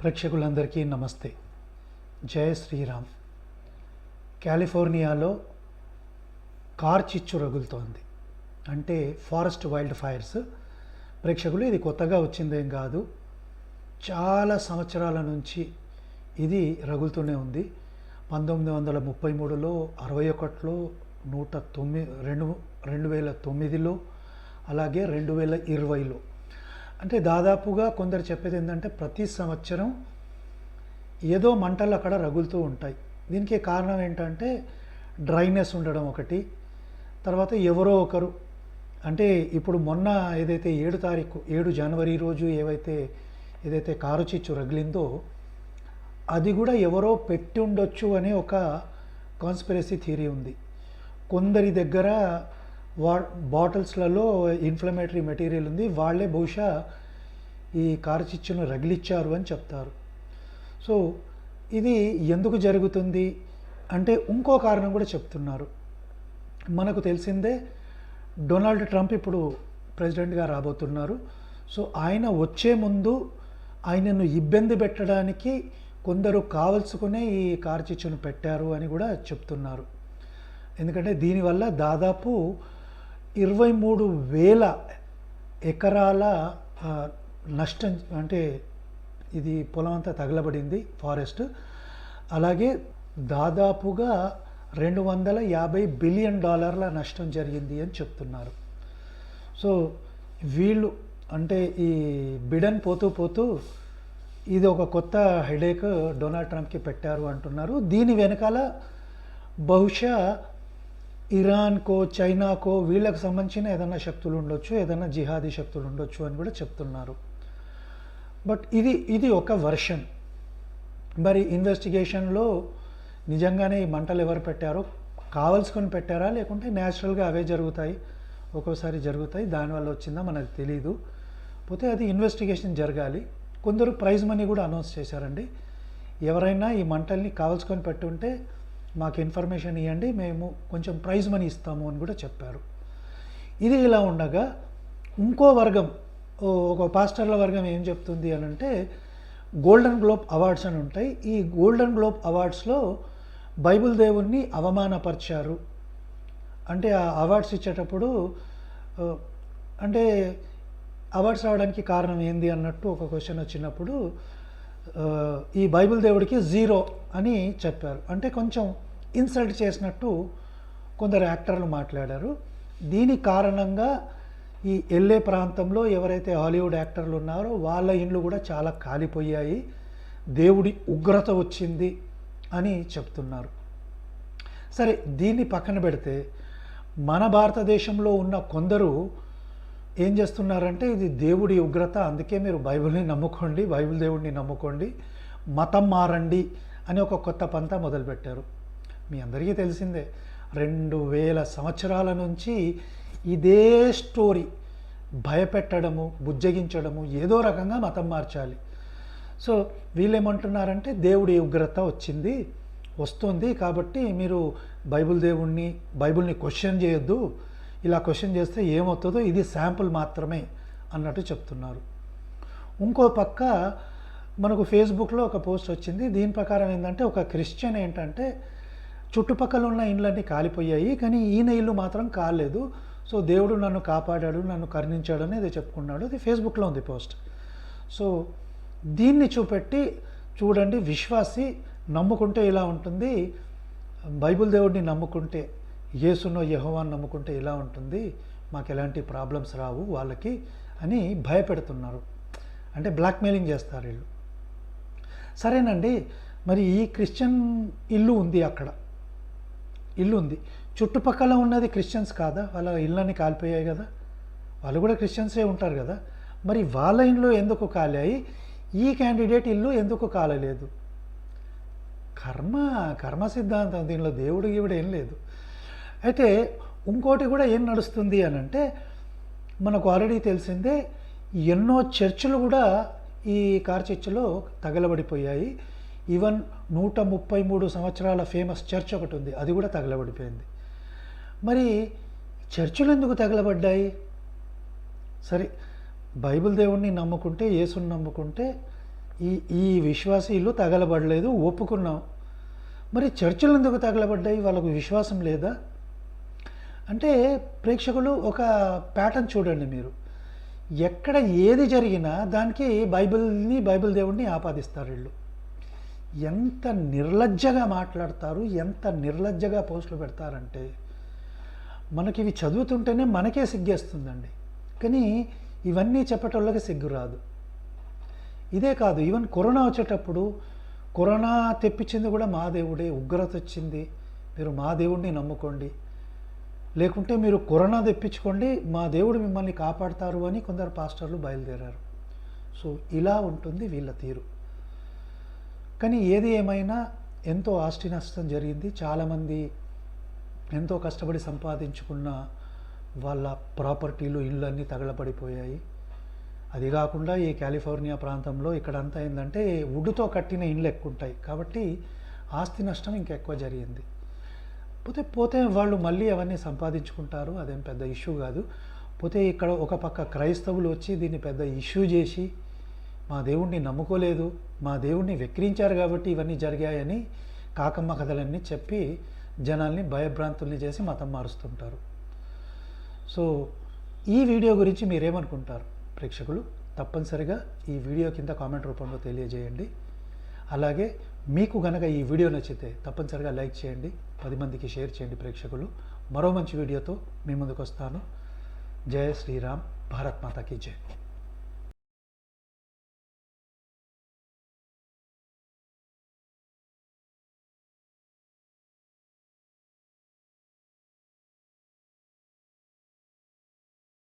ప్రేక్షకులందరికీ నమస్తే. జయ శ్రీరామ్. కాలిఫోర్నియాలో కార్ చిచ్చు రగులుతోంది. అంటే ఫారెస్ట్ వైల్డ్ ఫైర్స్. ప్రేక్షకులు ఇది కొత్తగా వచ్చిందేం కాదు. చాలా సంవత్సరాల నుంచి ఇది రగులుతూనే ఉంది. పంతొమ్మిది వందల ముప్పై మూడులో అరవై ఒకటిలో నూట తొమ్మిది రెండు రెండు వేల తొమ్మిదిలో అలాగే రెండు వేల ఇరవైలో అంటే దాదాపుగా కొందరు చెప్పేది ఏంటంటే ప్రతి సంవత్సరం ఏదో మంటలు అక్కడ రగులుతూ ఉంటాయి. దీనికి కారణం ఏంటంటే డ్రైనెస్ ఉండడం ఒకటి. తర్వాత ఎవరో ఒకరు అంటే ఇప్పుడు మొన్న ఏదైతే ఏడు తారీఖు ఏడు జనవరి రోజు ఏవైతే ఏదైతే కారు చిచ్చు రగిలిందో అది కూడా ఎవరో పెట్టి ఉండొచ్చు అనే ఒక కాన్స్పిరసీ థియరీ ఉంది. కొందరి దగ్గర వా బాటిల్స్లలో ఇన్ఫ్లమేటరీ మెటీరియల్ ఉంది. వాళ్ళే బహుశా ఈ కారు చిచ్చును రగిలిచ్చారు అని చెప్తారు. సో ఇది ఎందుకు జరుగుతుంది? అంటే ఇంకో కారణం కూడా చెప్తున్నారు. మనకు తెలిసిందే డొనాల్డ్ ట్రంప్ ఇప్పుడు ప్రెసిడెంట్గా రాబోతున్నారు. సో ఆయన వచ్చే ముందు ఆయనను ఇబ్బంది పెట్టడానికి కొందరు కావలసుకునే ఈ కారు చిచ్చును పెట్టారు అని కూడా చెప్తున్నారు. ఎందుకంటే దీనివల్ల దాదాపు ఇరవై మూడు వేల ఎకరాల నష్టం అంటే ఇది పొలం అంతా తగలబడింది ఫారెస్ట్. అలాగే దాదాపుగా రెండు వందల యాభై బిలియన్ డాలర్ల నష్టం జరిగింది అని చెప్తున్నారు. సో వీళ్ళు అంటే ఈ బిడన్ పోతూ పోతూ ఇది ఒక కొత్త హెడేక్ డొనాల్డ్ ట్రంప్కి పెట్టారు అంటున్నారు. దీని వెనకాల బహుశా ఇరాన్కో చైనాకో వీళ్ళకు సంబంధించిన ఏదైనా శక్తులు ఉండొచ్చు ఏదైనా జిహాదీ శక్తులు ఉండొచ్చు అని కూడా చెప్తున్నారు. బట్ ఇది ఇది ఒక వర్షన్. మరి ఇన్వెస్టిగేషన్లో నిజంగానే ఈ మంటలు ఎవరు పెట్టారో కావలసుకొని పెట్టారా లేకుంటే న్యాచురల్గా అవే జరుగుతాయి ఒక్కోసారి జరుగుతాయి దానివల్ల వచ్చిందా మనకు తెలియదు పోతే అది ఇన్వెస్టిగేషన్ జరగాలి. కొందరు ప్రైజ్ మనీ కూడా అనౌన్స్ చేశారండి. ఎవరైనా ఈ మంటల్ని కావలసుకొని పెట్టుంటే మాకు ఇన్ఫర్మేషన్ ఇవ్వండి మేము కొంచెం ప్రైజ్ మనీ ఇస్తాము అని కూడా చెప్పారు. ఇది ఇలా ఉండగా ఇంకో వర్గం ఒక పాస్టర్ల వర్గం ఏం చెప్తుంది అని అంటే గోల్డెన్ గ్లోబ్ అవార్డ్స్ అని ఉంటాయి. ఈ గోల్డెన్ గ్లోబ్ అవార్డ్స్లో బైబిల్ దేవుణ్ణి అవమానపరిచారు. అంటే ఆ అవార్డ్స్ ఇచ్చేటప్పుడు అంటే అవార్డ్స్ రావడానికి కారణం ఏంది అన్నట్టు ఒక క్వశ్చన్ వచ్చినప్పుడు ఈ బైబిల్ దేవుడికి జీరో అని చెప్పారు. అంటే కొంచెం ఇన్సల్ట్ చేసినట్టు కొందరు యాక్టర్లు మాట్లాడారు. దీని కారణంగా ఈ ఎల్ఏ ప్రాంతంలో ఎవరైతే హాలీవుడ్ యాక్టర్లు ఉన్నారో వాళ్ళ ఇండ్లు కూడా చాలా కాలిపోయాయి. దేవుడి ఉగ్రత వచ్చింది అని చెప్తున్నారు. సరే దీన్ని పక్కన పెడితే మన భారతదేశంలో ఉన్న కొందరు ఏం చేస్తున్నారంటే ఇది దేవుడి ఉగ్రత అందుకే మీరు బైబిల్ని నమ్ముకోండి బైబిల్ దేవుడిని నమ్ముకోండి మతం మారండి అని ఒక కొత్త పంత మొదలుపెట్టారు. మీ అందరికీ తెలిసిందే రెండు వేల సంవత్సరాల నుంచి ఇదే స్టోరీ భయపెట్టడము బుజ్జగించడము ఏదో రకంగా మతం మార్చాలి. సో వీళ్ళేమంటున్నారంటే దేవుడి ఉగ్రత వచ్చింది వస్తుంది కాబట్టి మీరు బైబిల్ దేవుణ్ణి బైబిల్ని క్వశ్చన్ చేయొద్దు ఇలా క్వశ్చన్ చేస్తే ఏమవుతుందో ఇది శాంపుల్ మాత్రమే అన్నట్టు చెప్తున్నారు. ఇంకో పక్క మనకు ఫేస్బుక్లో ఒక పోస్ట్ వచ్చింది. దీని ప్రకారం ఏంటంటే ఒక క్రిస్టియన్ ఏంటంటే చుట్టుపక్కల ఉన్న ఇండ్లన్నీ కాలిపోయాయి కానీ ఈయన ఇల్లు మాత్రం కాలేదు. సో దేవుడు నన్ను కాపాడాడు నన్ను కరుణించాడు అనేది చెప్పుకున్నాడు. అది ఫేస్బుక్లో ఉంది పోస్ట్. సో దీన్ని చూపెట్టి చూడండి విశ్వాసి నమ్ముకుంటే ఇలా ఉంటుంది బైబిల్ దేవుడిని నమ్ముకుంటే. యేసునో యహోవాన్ని నమ్ముకుంటే ఇలా ఉంటుంది? మాకు ఎలాంటి ప్రాబ్లమ్స్ రావు వాళ్ళకి అని భయపెడుతున్నారు. అంటే బ్లాక్మెయిలింగ్ చేస్తారు వీళ్ళు. సరేనండి మరి ఈ క్రిస్టియన్ ఇల్లు ఉంది అక్కడ. ఇల్లు ఉంది. చుట్టుపక్కల ఉన్నది క్రిస్టియన్స్ కాదా? వాళ్ళ ఇళ్ళని కాలిపోయాయి కదా. వాళ్ళు కూడా క్రిస్టియన్సే ఉంటారు కదా. మరి వాళ్ళ ఇంట్లో ఎందుకు కాలాయి? ఈ క్యాండిడేట్ ఇల్లు ఎందుకు కాలలేదు? కర్మ కర్మ సిద్ధాంతం దీనిలో దేవుడు గీవుడు ఏం లేదు. అయితే ఇంకోటి కూడా ఏం నడుస్తుంది అని అంటే మనకు ఆల్రెడీ తెలిసిందే ఎన్నో చర్చలు కూడా ఈ కార్ చర్చిలో తగలబడిపోయాయి. ఈవెన్ నూట ముప్పై మూడు సంవత్సరాల ఫేమస్ చర్చ్ ఒకటి ఉంది అది కూడా తగలబడిపోయింది. మరి చర్చిలు ఎందుకు తగలబడ్డాయి? సరే బైబిల్ దేవుణ్ణి నమ్ముకుంటే యేసుని నమ్ముకుంటే ఈ ఈ విశ్వాసీలు తగలబడలేదు ఒప్పుకున్నాం. మరి చర్చలు ఎందుకు తగలబడ్డాయి? వాళ్ళకు విశ్వాసం లేదా? అంటే ప్రేక్షకులు ఒక ప్యాటర్న్ చూడండి మీరు. ఎక్కడ ఏది జరిగినా దానికి బైబిల్ని బైబిల్ దేవుడిని ఆపాదిస్తారు వీళ్ళు. ఎంత నిర్లజ్జగా మాట్లాడతారు ఎంత నిర్లజ్జగా పోస్టులు పెడతారంటే మనకి ఇవి చదువుతుంటేనే మనకే సిగ్గేస్తుందండి. కానీ ఇవన్నీ చెప్పటోళ్ళకి సిగ్గు రాదు. ఇదే కాదు ఈవెన్ కరోనా వచ్చేటప్పుడు కరోనా తెప్పించింది కూడా మా దేవుడే ఉగ్రత వచ్చింది. మీరు మా దేవుడిని నమ్ముకోండి. లేకుంటే మీరు కరోనా తెప్పించుకోండి మా దేవుడు మిమ్మల్ని కాపాడతారు అని కొందరు పాస్టర్లు బయలుదేరారు. సో ఇలా ఉంటుంది వీళ్ళ తీరు. కానీ ఏది ఏమైనా ఎంతో ఆస్తి నష్టం జరిగింది. చాలామంది ఎంతో కష్టపడి సంపాదించుకున్న వాళ్ళ ప్రాపర్టీలు ఇళ్ళు అన్నీ తగలబడిపోయాయి. అది కాకుండా ఈ కాలిఫోర్నియా ప్రాంతంలో ఇక్కడ అంతా ఏంటంటే వుడ్తో కట్టిన ఇండ్లు ఎక్కువ ఉంటాయి కాబట్టి ఆస్తి నష్టం ఇంకెక్కువ జరిగింది. పోతే పోతే వాళ్ళు మళ్ళీ అవన్నీ సంపాదించుకుంటారు అదేం పెద్ద ఇష్యూ కాదు. పోతే ఇక్కడ ఒక పక్క క్రైస్తవులు వచ్చి దీన్ని పెద్ద ఇష్యూ చేసి మా దేవుణ్ణి నమ్ముకోలేదు మా దేవుణ్ణి వెక్కిరించారు కాబట్టి ఇవన్నీ జరిగాయని కాకమ్మ కథలన్నీ చెప్పి జనాల్ని భయభ్రాంతుల్ని చేసి మతం మారుస్తుంటారు. సో ఈ వీడియో గురించి మీరేమనుకుంటారు? ప్రేక్షకులు తప్పనిసరిగా ఈ వీడియో కింద కామెంట్ రూపంలో తెలియజేయండి. అలాగే మీకు గనక ఈ వీడియో నచ్చితే తప్పనిసరిగా లైక్ చేయండి పది మందికి షేర్ చేయండి ప్రేక్షకులు. మరో మంచి వీడియోతో మీ ముందుకు వస్తాను. జయ శ్రీరామ్ భారత్ మాతాకి జయ